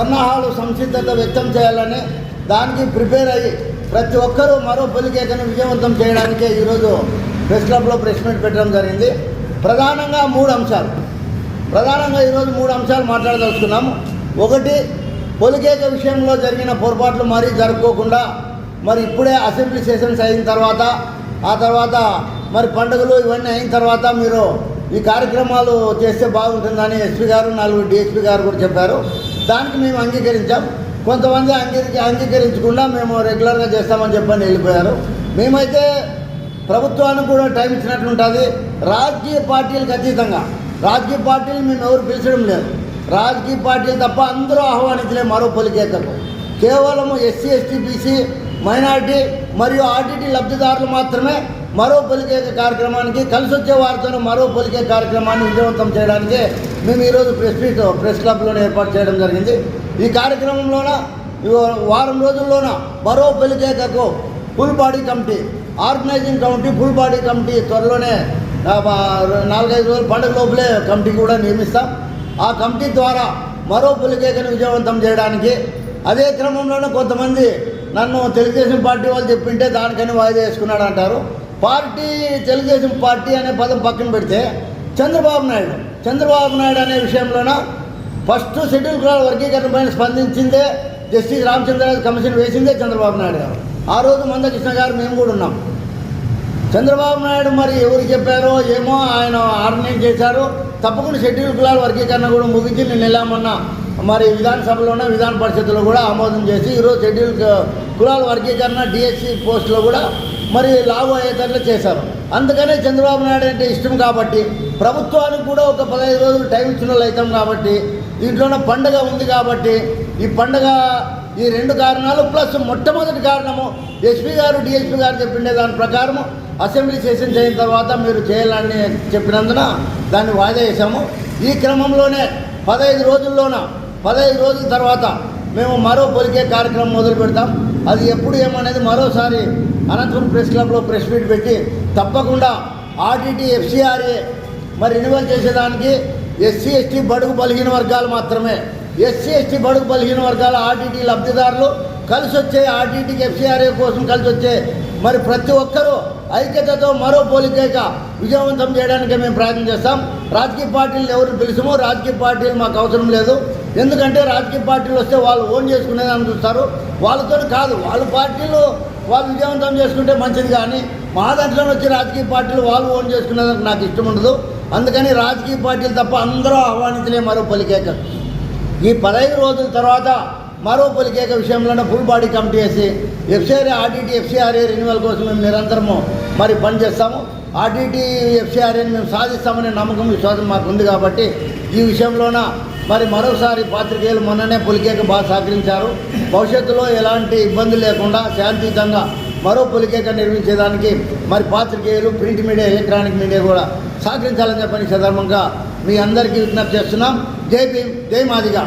సన్నాహాలు సంసిద్ధత వ్యక్తం చేయాలని దానికి ప్రిపేర్ అయ్యి ప్రతి ఒక్కరూ మరో పొలికేకను విజయవంతం చేయడానికే ఈరోజు ప్రెస్ క్లబ్లో ప్రెస్ మీట్ పెట్టడం జరిగింది. ప్రధానంగా మూడు అంశాలు. ప్రధానంగా ఈరోజు మూడు అంశాలు మాట్లాడదలుచుకున్నాము ఒకటి పొలికేక విషయంలో జరిగిన పొరపాట్లు మరీ జరుపుకోకుండా మరి ఇప్పుడే అసెంబ్లీ సెషన్స్ అయిన తర్వాత ఆ తర్వాత మరి పండుగలు ఇవన్నీ అయిన తర్వాత మీరు ఈ కార్యక్రమాలు చేస్తే బాగుంటుందని ఎస్పీ గారు నలుగురు డిఎస్పీ గారు కూడా చెప్పారు. దానికి మేము అంగీకరించాం. కొంతమంది అంగీకరి అంగీకరించకుండా మేము రెగ్యులర్గా చేస్తామని చెప్పని వెళ్ళిపోయారు. మేమైతే ప్రభుత్వానికి కూడా టైం ఇచ్చినట్లుంటుంది. రాజకీయ పార్టీలకు అతీతంగా. రాజకీయ పార్టీలు మేము ఎవరు పిలిచడం లేదు. రాజకీయ పార్టీలు తప్ప అందరూ ఆహ్వానించలే మరో పొలికేకకు కేవలం ఎస్సీ ఎస్టీ బీసీ మైనార్టీ మరియు ఆర్టీటీ లబ్ధిదారులు మాత్రమే మరో పొలికే కార్యక్రమానికి కలిసి వచ్చే వారితో మరో పొలికే కార్యక్రమాన్ని విజయవంతం చేయడానికి మేము ఈరోజు ప్రెస్ మీట్ ప్రెస్ క్లబ్లోనే ఏర్పాటు చేయడం జరిగింది. ఈ కార్యక్రమంలోన ఈ వారం రోజుల్లోన మరో పొలికేకకు full body committee organising committee full body committee త్వరలోనే నాలుగైదు రోజుల పండుగ లోపలే కమిటీ కూడా నియమిస్తాం. ఆ కమిటీ ద్వారా మరో పులికేకను విజయవంతం చేయడానికి అదే క్రమంలోనే కొంతమంది నన్ను తెలుగుదేశం పార్టీ వాళ్ళు చెప్పింటే దానికని వాయిదా వేసుకున్నాడు అంటారు పార్టీ తెలుగుదేశం పార్టీ అనే పదం పక్కన పెడితే చంద్రబాబు నాయుడు. చంద్రబాబు నాయుడు అనే విషయంలోన ఫస్ట్ షెడ్యూల్ కులాల వర్గీకరణ పైన స్పందించిందే జస్టిస్ రామచంద్రరాజు కమిషన్ వేసిందే చంద్రబాబు నాయుడు గారు. ఆ రోజు మందకృష్ణ గారు మేము కూడా ఉన్నాం. చంద్రబాబు నాయుడు మరి ఎవరు చెప్పారో ఏమో ఆయన ఆర్గనైజ్ చేశారు. తప్పకుండా షెడ్యూల్ కులాల వర్గీకరణ కూడా ముగించి నేను వెళ్ళామన్నా మరి విధానసభలోనే విధాన పరిషత్తులో కూడా ఆమోదం చేసి ఈరోజు షెడ్యూల్ కులాల వర్గీకరణ డిఎస్సి పోస్టులో కూడా మరి లావు అయ్యేటట్లు చేశారు. అందుకనే చంద్రబాబు నాయుడు అంటే ఇష్టం కాబట్టి ప్రభుత్వానికి కూడా ఒక పదహైదు రోజులు టైం ఇచ్చిన అవుతాం కాబట్టి దీంట్లోనే పండగ ఉంది కాబట్టి ఈ పండగ ఈ రెండు కారణాలు ప్లస్ మొట్టమొదటి కారణము ఎస్పీ గారు డిఎస్పీ గారు చెప్పిండే దాని ప్రకారము అసెంబ్లీ సెషన్ చేసిన తర్వాత మీరు చేయాలని చెప్పినందున దాన్ని వాయిదా చేశాము ఈ క్రమంలోనే పదహైదు రోజుల్లోన పదహైదు రోజుల తర్వాత మేము మరో పొలికే కార్యక్రమం మొదలు పెడతాం అది ఎప్పుడు ఏమనేది మరోసారి అనంతపురం ప్రెస్ క్లబ్లో ప్రెస్ మీట్ పెట్టి తప్పకుండా ఆర్టీటీ ఎఫ్సిఆర్ఏ మరి రెన్యువల్ చేసేదానికి ఎస్సీ ఎస్టీ బడుగు బలిగిన వర్గాలు మాత్రమే. ఎస్సీ ఎస్టీ బడుగు బలిగిన వర్గాల ఆర్టీటీ లబ్ధిదారులు కలిసి వచ్చే ఆర్టీటీకి ఎఫ్సీఆర్ఏ కోసం కలిసి వచ్చే మరి ప్రతి ఒక్కరూ ఐక్యతతో మరో పోలికేక విజయవంతం చేయడానికి మేము ప్రయత్నం చేస్తాం. రాజకీయ పార్టీలు ఎవరు పిలుచుమో రాజకీయ పార్టీలు మాకు అవసరం లేదు. ఎందుకంటే రాజకీయ పార్టీలు వస్తే వాళ్ళు ఓన్ చేసుకునేదాన్ని చూస్తారు. వాళ్ళతో కాదు వాళ్ళ పార్టీలు వాళ్ళు విజయవంతం చేసుకుంటే మంచిది కానీ మా దాంట్లో వచ్చి రాజకీయ పార్టీలు వాళ్ళు ఓన్ చేసుకునేదానికి నాకు ఇష్టం ఉండదు. అందుకని రాజకీయ పార్టీలు తప్ప అందరూ ఆహ్వానించలే మరో పలికేక. ఈ పదహైదు రోజుల తర్వాత మరో పలికేక విషయంలోనే ఫుల్ బాడీ కమిటీ వేసి ఎఫ్సిఆర్ఏ ఆర్టీటీ ఎఫ్సిఆర్ఏ రెన్యువల్ కోసం మేము నిరంతరము మరి పనిచేస్తాము ఆర్టీటీ ఎఫ్సిఆర్ఏని మేము సాధిస్తామనే నమ్మకం విశ్వాసం మాకు ఉంది కాబట్టి ఈ విషయంలోన మరి మరోసారి పాత్రికేయులు మొన్ననే పులికేక బాగా సహకరించారు. భవిష్యత్తులో ఎలాంటి ఇబ్బంది లేకుండా శాంతియుతంగా మరో పులికేక నిర్మించేదానికి మరి పాత్రికేయులు ప్రింట్ మీడియా ఎలక్ట్రానిక్ మీడియా కూడా సహకరించాలని చెప్పని సందర్భంగా మీ అందరికీ విజ్ఞప్తి చేస్తున్నాం. జై భీమ్ జై మాదిగా.